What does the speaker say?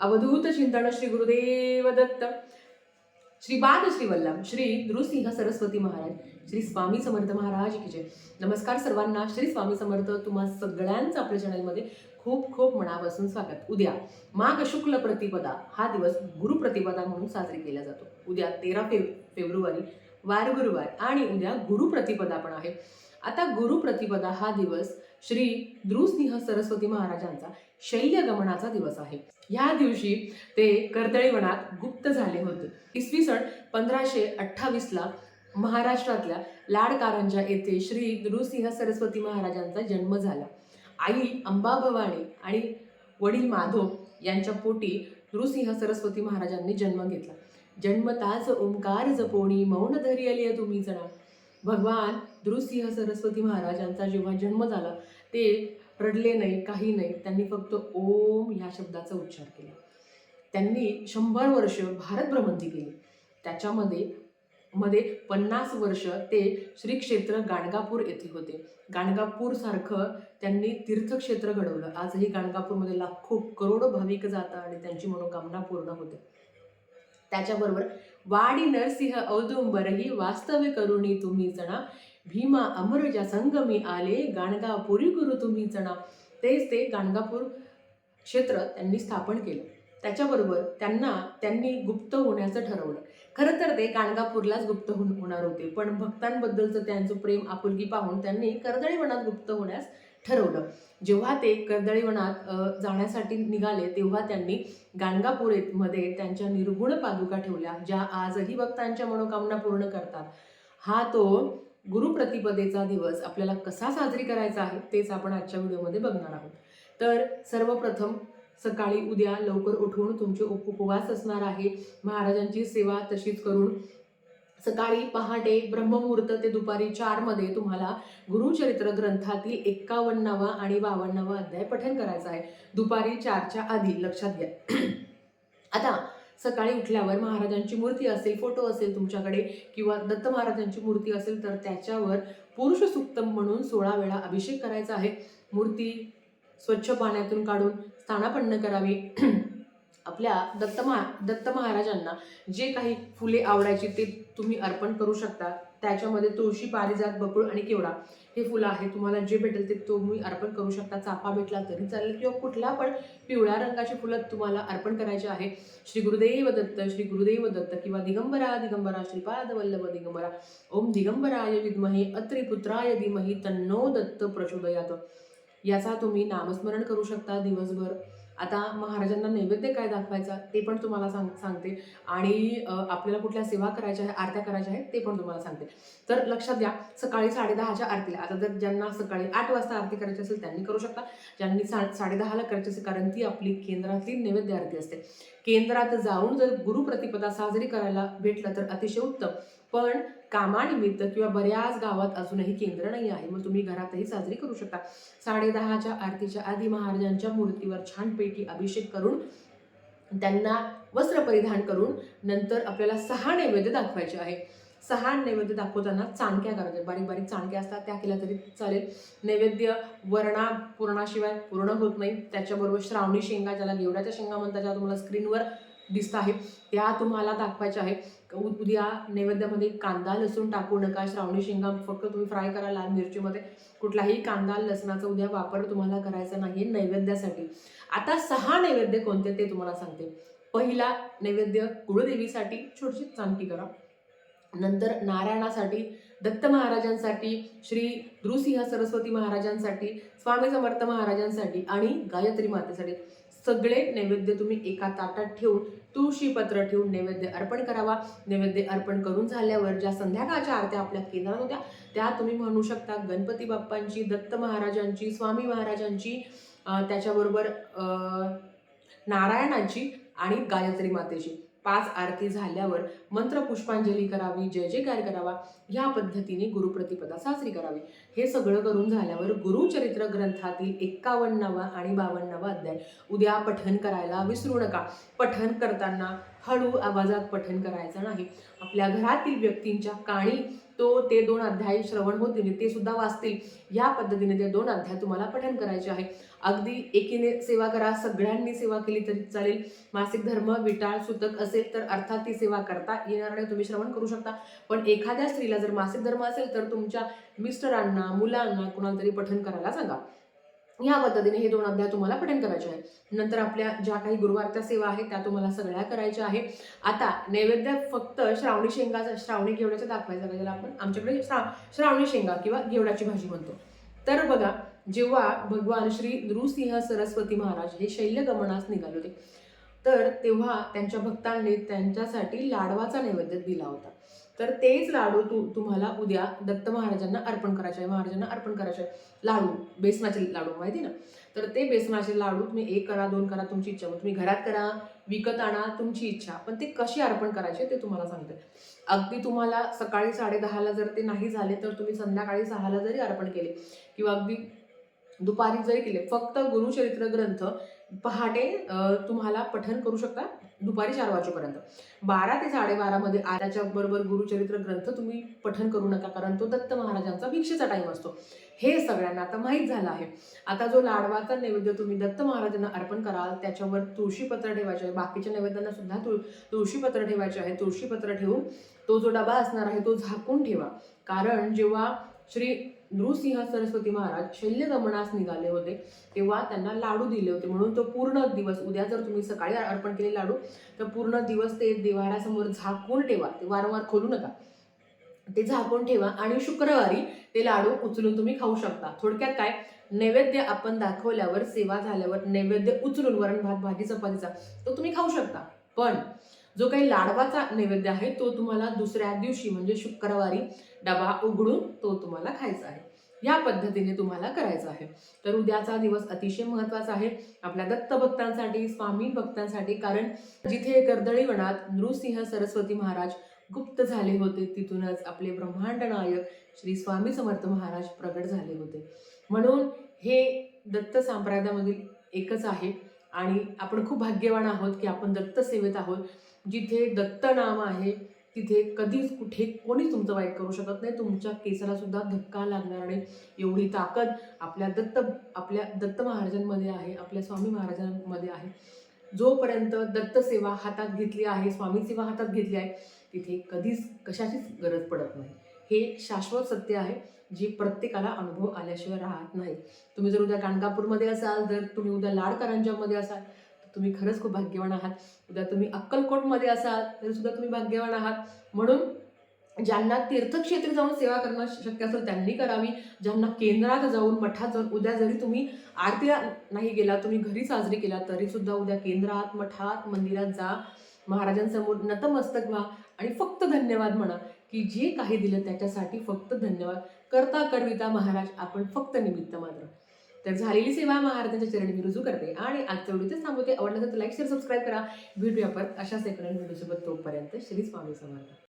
अवधूत चिंतन श्री गुरुदेव दत्त श्रीपाद श्री वल्लभ श्री नृसिंह सरस्वती महाराज श्री स्वामी समर्थ महाराज की जय. नमस्कार सर्वांना. श्री स्वामी समर्थ तुम्हा सगळ्यांचं आपल्या चॅनलमध्ये खूप खूप मनापासून स्वागत. उद्या माघ शुक्ल प्रतिपदा हा दिवस गुरुप्रतिपदा म्हणून साजरी केला जातो. उद्या तेरा फेब फेब्रुवारी वार गुरुवार आणि उद्या गुरुप्रतिपदा पण आहे. आता गुरुप्रतिपदा हा दिवस श्री द्रुसिंह सरस्वती महाराजांचा शैल्यगमनाचा दिवस आहे. ह्या दिवशी ते कर्दळीवनात गुप्त झाले होते. इसवी सन पंधराशे अठ्ठावीसला महाराष्ट्रातल्या लाडकारंजा येथे श्री नृसिंह सरस्वती महाराजांचा जन्म झाला. आई अंबाभवानी आणि वडील माधव यांच्या पोटी नृसिंह सरस्वती महाराजांनी जन्म घेतला. जन्मताच ओंकार जपोणी मौन धैर्य तुम्ही जणा. भगवान नृसिंह सरस्वती महाराजांचा जेव्हा जन्म झाला ते रडले नाही काही नाही. त्यांनी फक्त ओम ह्या शब्दाचा उच्चार केला. त्यांनी शंभर वर्ष भारत भ्रमंती केली. त्याच्यामध्ये मध्ये पन्नास वर्ष ते श्री क्षेत्र गाणगापूर येथे होते. गाणगापूर सारखं त्यांनी तीर्थक्षेत्र घडवलं. आजही गाणगापूरमध्ये लाखो करोडो भाविक जातात आणि त्यांची मनोकामना पूर्ण होते. त्याच्याबरोबर वाडी नरसिंह औदुंबर ही वास्तव्य करुणी तुम्ही जणा भीमा अमरजा संगमी आले गाणगापुरी गुरु तुम्ही जणा तेच ते गाणगापूर क्षेत्र त्यांनी स्थापन केलं. त्याच्याबरोबर त्यांना त्यांनी गुप्त होण्याचं ठरवलं. खरं तर ते गाणगापूरलाच गुप्त होऊन होणार होते. पण भक्तांबद्दलचं त्यांचं प्रेम आपुलकी पाहून त्यांनी कर्दळीवनात गुप्त होण्यास ठरवलं. जेव्हा ते कर्दळीवनात जाण्यासाठी निघाले तेव्हा त्यांनी गाणगापूरमध्ये त्यांच्या निर्गुण पादुका ठेवल्या ज्या आजही भक्तांच्या मनोकामना पूर्ण करतात. हा तो गुरुप्रतिपदेचा दिवस आपल्याला कसा साजरी करायचा आहे तेच आपण आजच्या व्हिडिओमध्ये बघणार आहोत. तर सर्वप्रथम सकाळी उद्या लवकर उठून तुमचे उप उपवास असणार आहे. महाराजांची सेवा तशीच करून सकाळी पहाटे ब्रह्ममुहूर्त ते दुपारी चारमध्ये तुम्हाला गुरुचरित्र ग्रंथातील एक्कावन्नावा आणि बावन्नावा अध्याय पठन करायचा आहे. दुपारी चारच्या आधी लक्षात घ्या. आता सकाळी उठल्यावर महाराजांची मूर्ती असेल फोटो असेल तुमच्याकडे किंवा दत्त महाराजांची मूर्ती असेल तर त्याच्यावर पुरुष सुक्तम म्हणून सोळा वेळा अभिषेक करायचा आहे. मूर्ती स्वच्छ पाण्यातून काढून स्थानापन्न करावी. आपल्या दत्त महा दत्त महाराजांना जे काही फुले आवडायची ते तुम्ही अर्पण करू शकता. त्याच्यामध्ये तुळशी पारिजात बकुळ आणि केवडा हे फुलं आहे तुम्हाला जे भेटेल ते तुम्ही अर्पण करू शकता. चाफा भेटला तरी चालेल किंवा कुठला पण पिवळ्या रंगाची फुलं तुम्हाला अर्पण करायचे आहे. श्री गुरुदेव दत्त श्री गुरुदेव दत्त किंवा दिगंबरा दिगंबरा श्रीपाद वल्लभ दिगंबरा. ओम दिगंबराय विद्महे अत्रिपुत्राय धीमहि तन्नो दत्त प्रचोदयात. याचा तुम्ही नामस्मरण करू शकता दिवसभर. आता महाराजांना नैवेद्य काय दाखवायचा ते पण तुम्हाला सांग सांगते. आणि आपल्याला कुठल्या सेवा करायच्या आहे आरत्या करायच्या आहेत ते पण तुम्हाला सांगते. तर लक्षात द्या सकाळी साडेदहाच्या आरतीला आता जर ज्यांना सकाळी आठ वाजता आरती करायची असेल त्यांनी करू शकता. ज्यांनी सा साडेदहाला करायची असेल कारण ती आपली केंद्रातली नैवेद्य आरती असते. केंद्रात जाऊन जर गुरुप्रतिपदा साजरी करायला भेटलं तर अतिशय उत्तम. पण कामानिमित्त किंवा बऱ्याच गावात अजूनही केंद्र नाही आहे. मग तुम्ही घरातही साजरी करू शकता. साडेदहाच्या आरतीच्या आधी महाराजांच्या मूर्तीवर छानपैकी अभिषेक करून त्यांना वस्त्र परिधान करून नंतर आपल्याला सहा नैवेद्य दाखवायचे आहे. सहा नैवेद्य दाखवताना चाणक्या करायच्या. बारीक बारीक चाणक्या असतात त्या केल्या तरी चालेल. नैवेद्य वर्णा पूर्णाशिवाय पूर्ण होत नाही. त्याच्याबरोबर श्रावणी शेंगा ज्याला गेवड्याच्या शेंगा म्हणतात ज्या तुम्हाला स्क्रीनवर दिसत आहे. त्या तुम्हाला दाखवायच्या आहे. उ- उद्या नैवेद्यामध्ये कांदा लसूण टाकू नका. श्रावणी शेंगा फक्त तुम्ही फ्राय करा लाल मिरचीमध्ये. कुठलाही कांदा लसणाचा उद्या वापर तुम्हाला करायचा नाही नैवेद्यासाठी. आता सहा नैवेद्य कोणते ते तुम्हाला सांगते. पहिला नैवेद्य कुळदेवीसाठी छोटीशी चांकी करा नंतर नारायणासाठी दत्त महाराजांसाठी श्री द्रुसिंह सरस्वती महाराजांसाठी स्वामी समर्थ महाराजांसाठी आणि गायत्री मातेसाठी. सगळे नैवेद्य तुम्ही एका ताटात ठेवून तुळशी पत्र ठेवून नैवेद्य अर्पण करावा. नैवेद्य अर्पण करून झाल्यावर ज्या संध्याकाळच्या आरत्या आपल्या केंद्रात होत्या त्या तुम्ही म्हणू शकता गणपती बाप्पांची दत्त महाराजांची स्वामी महाराजांची त्याच्याबरोबर नारायणाची आणि गायत्री मातेची. पाच आरती झाल्यावर मंत्र पुष्पांजली करावी जय जयकार करावा ह्या पद्धतीने गुरुप्रतिपदा साजरी करावी. हे सगळं करून झाल्यावर गुरुचरित्र ग्रंथातील एक्कावन्नावा आणि बावन्नावा अध्याय. उद्या पठन करायला विसरू नका. पठन करताना हळू आवाजात पठन करायचं नाही. आपल्या घरातील व्यक्तींच्या काणी तो ते दोन अध्याय श्रवण होतील ते सुद्धा वाचतील. या पद्धतीने ते दोन अध्याय तुम्हाला पठन करायचे आहे. अगदी एकीने सेवा करा सगळ्यांनी सेवा केली तरी चालेल. मासिक धर्म विटाळ सुतक असेल तर अर्थात ती सेवा करता येणार नाही तुम्ही श्रवण करू शकता. पण एखाद्या स्त्रीला जर मासिक धर्म असेल तर तुमच्या मिस्टरांना मुलांना कुणाला तरी पठन करायला सांगा. या पद्धतीने हे दोन अध्याय तुम्हाला पठन करायचे आहे नंतर आपल्या ज्या काही गुरुवारच्या सेवा आहेत त्या तुम्हाला सगळ्या करायच्या आहे आता नैवेद्य फक्त श्रावणी शेंगाचा श्रावणी घेवड्याचा दाखवायचा ज्याला आपण आमच्याकडे श्रा श्रावणी शेंगा किंवा घेवड्याची भाजी म्हणतो. तर बघा जेव्हा भगवान श्री नृसिंह सरस्वती महाराज हे शैल्यगमनास निघाले होते तर तेव्हा त्यांच्या भक्तांनी त्यांच्यासाठी लाडवाचा नैवेद्य दिला होता. तर तेच लाडू तू तुम्हाला उद्या दत्त महाराजांना अर्पण करायचे आहे. महाराजांना अर्पण करायचे आहे. लाडू बेसनाचे लाडू माहिती ना? तर ते बेसनाचे लाडू तुम्ही एक करा दोन करा तुमची इच्छा. मग तुम्ही घरात करा विकत आणा तुमची इच्छा. पण ते कशी अर्पण करायचे ते तुम्हाला सांगते. अगदी तुम्हाला सकाळी साडेदहाला जर ते नाही झाले तर तुम्ही संध्याकाळी सहाला जरी अर्पण केले किंवा अगदी दुपारी जरी केले फक्त गुरुचरित्र ग्रंथ पहाटे तुम्हाला पठन करू शकता दुपारी चार वाजेपर्यंत. बारा ते साडेबारामध्ये आल्याच्या बरोबर गुरुचरित्र ग्रंथ तुम्ही पठन करू नका कारण तो दत्त महाराजांचा भिक्षेचा टाईम असतो. हे सगळ्यांना आता माहीत झालं आहे. आता जो लाडवाचा नैवेद्य तुम्ही दत्त महाराजांना अर्पण कराल त्याच्यावर तुळशीपत्र ठेवायचे आहे. बाकीच्या नैवेद्यांना सुद्धा तुळ तुळशीपत्र ठेवायचे आहे. तुळशीपत्र ठेवून तो जो डबा असणार आहे तो झाकून ठेवा. कारण जेव्हा श्री नृसिंह सरस्वती महाराज शल्यगमनास निघाले होते तेव्हा त्यांना लाडू दिले होते. म्हणून तो पूर्ण दिवस उद्या जर तुम्ही सकाळी अर्पण केले लाडू तर पूर्ण दिवस ते देवाऱ्यासमोर झाकून ठेवा. ते वारंवार खोलू नका. ते झाकून ठेवा आणि शुक्रवारी ते लाडू उचलून तुम्ही खाऊ शकता. थोडक्यात काय? नैवेद्य आपण दाखवल्यावर सेवा झाल्यावर नैवेद्य उचलून वरण भात भाजी चपातीचा तो तुम्ही खाऊ शकता. पण जो काही लाडवाचा नैवेद्य आहे तो तुम्हाला दुसऱ्या दिवशी म्हणजे शुक्रवारी डबा उघडून तो तुम्हाला खायचा आहे. या पद्धतीने तुम्हाला करायचं आहे. तर उद्याचा दिवस अतिशय महत्त्वाचा आहे. आपल्या दत्त भक्तांसाठी स्वामी भक्तांसाठी कारण जिथे कर्दळीवनात नृसिंह सरस्वती महाराज गुप्त झाले होते तिथूनच आपले ब्रह्मांड नायक श्री स्वामी समर्थ महाराज प्रगट झाले होते. म्हणून हे दत्त संप्रदायामधील एकच आहे. आणि आपण खूप भाग्यवान आहोत की आपण दत्त सेवेत आहोत. जिथे दत्त नाम आहे तिथे कधीच कुठे कोणीच तुमचं वाईट करू शकत नाही. तुमच्या केसाला सुद्धा धक्का लागणार नाही. एवढी ताकद आपल्या दत्त आपल्या दत्त महाराजांमध्ये आहे आपल्या स्वामी महाराजांमध्ये आहे. जोपर्यंत दत्त सेवा हातात घेतली आहे स्वामी सेवा हातात घेतली आहे तिथे कधीच कशाचीच गरज पडत नाही. हे शाश्वत सत्य आहे जे प्रत्येकाला अनुभव आल्याशिवाय राहत नाही. तुम्ही जर उद्या गाणगापूरमध्ये असाल जर तुम्ही उद्या लाडकरांजामध्ये असाल तुम्ही खरंच खूप भाग्यवान आहात. उद्या तुम्ही अक्कलकोटमध्ये असाल तरीसुद्धा तुम्ही भाग्यवान आहात. म्हणून ज्यांना तीर्थक्षेत्री जाऊन सेवा करणं शक्य असेल त्यांनी करावी. ज्यांना केंद्रात जाऊन मठात जाऊन उद्या जरी तुम्ही आरतीला नाही गेला तुम्ही घरी साजरी केला तरीसुद्धा उद्या केंद्रात मठात मंदिरात जा. महाराजांसमोर नतमस्तक व्हा आणि फक्त धन्यवाद म्हणा की जे काही दिलं त्याच्यासाठी फक्त धन्यवाद. करता करविता महाराज आपण फक्त निमित्त मात्र. तर झालेली सेवा महाराजांच्या चरणी मी रुजू करते. आणि आजच्या व्हिडिओ थांबवते आवडलं तर लाईक शेअर सबस्क्राईब करा. भेटूया परत अशाच एक नवीन व्हिडिओसोबत तोपर्यंत श्री स्वामी समर्थ.